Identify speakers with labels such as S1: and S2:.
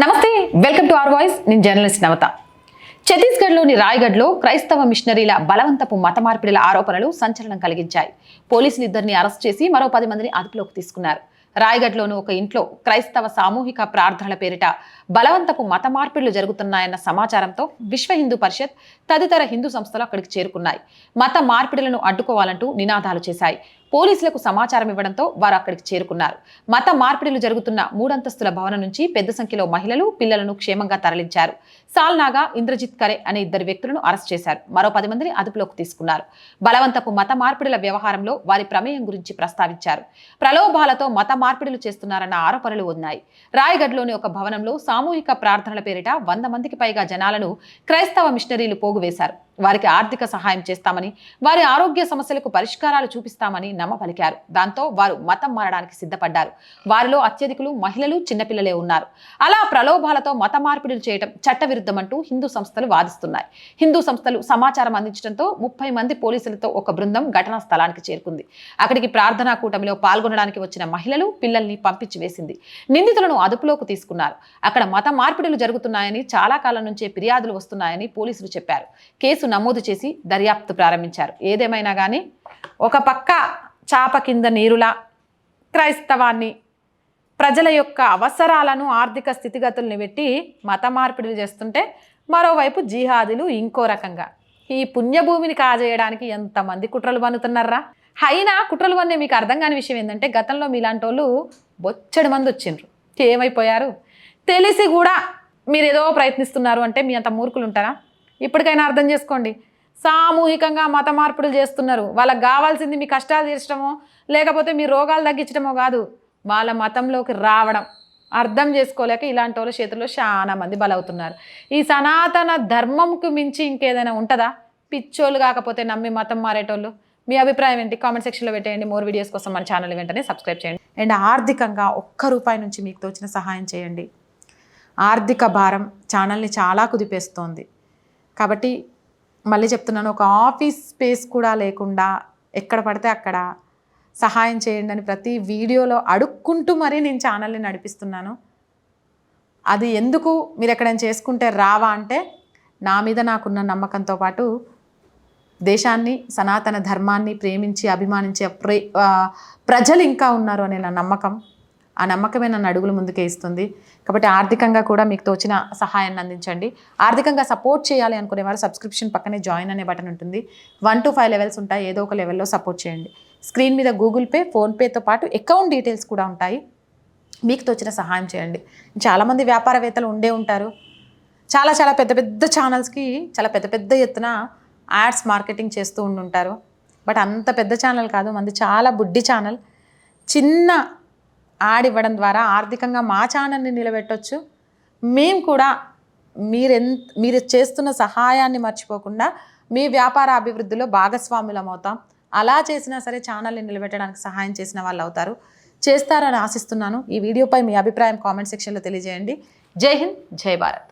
S1: నమస్తే welcome to R voice. నేను journalist నవత. ఛత్తీస్గఢ్లోని రాయ్గఢ్లో క్రైస్తవ మిషనరీల బలవంతపు మత మార్పిడిల ఆరోపణలు సంచలనం కలిగించాయి. పోలీసులు ఇద్దరిని అరెస్ట్ చేసి మరో పది మందిని అదుపులోకి తీసుకున్నారు. రాయ్గఢ్లోని ఒక ఇంట్లో క్రైస్తవ సామూహిక ప్రార్థనల పేరిట బలవంతపు మత మార్పిడులు జరుగుతున్నాయన్న సమాచారంతో విశ్వ హిందూ పరిషత్ తదితర హిందూ సంస్థలు అక్కడికి చేరుకున్నాయి. మత మార్పిడులను అడ్డుకోవాలంటూ నినాదాలు చేశాయి. పోలీసులకు సమాచారం ఇవ్వడంతో వారు అక్కడికి చేరుకున్నారు. మత మార్పిడులు జరుగుతున్న మూడంతస్తుల భవనం నుంచి పెద్ద సంఖ్యలో మహిళలు పిల్లలను క్షేమంగా తరలించారు. సాల్నాగా ఇంద్రజిత్ కరే అనే ఇద్దరు వ్యక్తులను అరెస్ట్ చేశారు. మరో పది మందిని అదుపులోకి తీసుకున్నారు. బలవంతపు మత మార్పిడుల వ్యవహారంలో వారి ప్రమేయం గురించి ప్రస్తావించారు. ప్రలోభాలతో మత మార్పిడులు చేస్తున్నారన్న ఆరోపణలు ఉన్నాయి రాయగఢ్లోని ఒక భవనంలో సామూహిక ప్రార్థనల పేరిట వంద మందికి పైగా జనాలను క్రైస్తవ మిషనరీలు పోగువేశారు. వారికి ఆర్థిక సహాయం చేస్తామని వారి ఆరోగ్య సమస్యలకు పరిష్కారాలు చూపిస్తామని నమ్మపలికారు దాంతో వారు మతం మారడానికి సిద్ధపడ్డారు. వారిలో అత్యధికులు మహిళలు చిన్నపిల్లలే ఉన్నారు. అలా ప్రలోభాలతో మత మార్పిడులు చేయడం చట్టవిరుద్ధమంటూ హిందూ సంస్థలు వాదిస్తున్నాయి. హిందూ సంస్థలు సమాచారం అందించడంతో ముప్పై మంది పోలీసులతో ఒక బృందం ఘటనా స్థలానికి చేరుకుంది. అక్కడికి ప్రార్థనా కూటమిలో పాల్గొనడానికి వచ్చిన మహిళలు పిల్లల్ని పంపించి వేసింది. నిందితులను అదుపులోకి తీసుకున్నారు. అక్కడ మత మార్పిడులు జరుగుతున్నాయని చాలా కాలం నుంచే ఫిర్యాదులు వస్తున్నాయని పోలీసులు చెప్పారు. కేసు నమోదు చేసి దర్యాప్తు ప్రారంభించారు. ఏదేమైనా కానీ ఒక పక్క చాప కింద నీరులా క్రైస్తవాన్ని ప్రజల యొక్క అవసరాలను ఆర్థిక స్థితిగతుల్ని పెట్టి మత మార్పిడులు చేస్తుంటే మరోవైపు జిహాదులు ఇంకో రకంగా. ఈ పుణ్యభూమిని కాజేయడానికి ఎంతమంది కుట్రలు పన్నుతున్నారా? అయినా కుట్రలు పన్నే మీకు అర్థం కాని విషయం ఏంటంటే గతంలో మీలాంటి వాళ్ళు బొచ్చడి మంది వచ్చిండ్రు. ఏమైపోయారు? తెలిసి కూడా మీరు ఏదో ప్రయత్నిస్తున్నారు అంటే మీ అంత మూర్ఖులు ఉంటారా? ఇప్పటికైనా అర్థం చేసుకోండి. సామూహికంగా మత మార్పులు చేస్తున్నారు. వాళ్ళకి కావాల్సింది మీ కష్టాలు తీర్చడమో లేకపోతే మీ రోగాలు తగ్గించడమో కాదు. వాళ్ళ మతంలోకి రావడం. అర్థం చేసుకోలేక ఇలాంటి వాళ్ళ చేతుల్లో చాలా మంది బలవుతున్నారు. ఈ సనాతన ధర్మంకు మించి ఇంకేదైనా ఉంటుందా? పిచ్చోళ్ళు కాకపోతే నమ్మి మతం మారేటోళ్ళు. మీ అభిప్రాయం ఏంటి? కామెంట్ సెక్షన్లో పెట్టేయండి. మోర్ వీడియోస్ కోసం మన ఛానల్ వెంటనే సబ్స్క్రైబ్ చేయండి. అండ్ ఆర్థికంగా ఒక్క రూపాయి నుంచి మీకు తోచిన సహాయం చేయండి. ఆర్థిక భారం ఛానల్ని చాలా కుదిపేస్తోంది. కాబట్టి మళ్ళీ చెప్తున్నాను ఒక ఆఫీస్ స్పేస్ కూడా లేకుండా ఎక్కడ పడితే అక్కడ సహాయం చేయండి అని ప్రతి వీడియోలో అడుక్కుంటూ మరీ నేను ఛానల్ని నడిపిస్తున్నాను. అది ఎందుకు మీరు ఎక్కడైనా చేసుకుంటే రావా అంటే నా మీద నాకున్న నమ్మకంతో పాటు దేశాన్ని సనాతన ధర్మాన్ని ప్రేమించి అభిమానించే ప్రే ప్రజలు ఇంకా ఉన్నారు అనే నా నమ్మకం. ఆ నమ్మకమే నన్ను అడుగులు ముందుకే ఇస్తుంది. కాబట్టి ఆర్థికంగా కూడా మీకు తోచిన సహాయాన్ని అందించండి. ఆర్థికంగా సపోర్ట్ చేయాలి అనుకునే వారు సబ్స్క్రిప్షన్ పక్కనే జాయిన్ అనే బటన్ ఉంటుంది. వన్ టు ఫైవ్ లెవెల్స్ ఉంటాయి. ఏదో ఒక లెవెల్లో సపోర్ట్ చేయండి. స్క్రీన్ మీద గూగుల్ పే ఫోన్పేతో పాటు అకౌంట్ డీటెయిల్స్ కూడా ఉంటాయి. మీకు తోచిన సహాయం చేయండి. చాలామంది వ్యాపారవేత్తలు ఉండే ఉంటారు. చాలా చాలా పెద్ద పెద్ద ఛానల్స్కి చాలా పెద్ద పెద్ద ఎత్తున యాడ్స్ మార్కెటింగ్ చేస్తూ ఉండుంటారు. బట్ అంత పెద్ద ఛానల్ కాదు. మంది చాలా బుడ్డి ఛానల్ చిన్న యాడ్ ఇవ్వడం ద్వారా ఆర్థికంగా మా ఛానల్ని నిలబెట్టొచ్చు. మేము కూడా మీరెంత మీరు చేస్తున్న సహాయాన్ని మర్చిపోకుండా మీ వ్యాపార అభివృద్ధిలో భాగస్వాములం అవుతాం అలా చేసినా సరే ఛానల్ని నిలబెట్టడానికి సహాయం చేసిన వాళ్ళు అవుతారు చేస్తారని ఆశిస్తున్నాను. ఈ వీడియోపై మీ అభిప్రాయం కామెంట్ సెక్షన్లో తెలియజేయండి. జై హింద్ జై భారత్.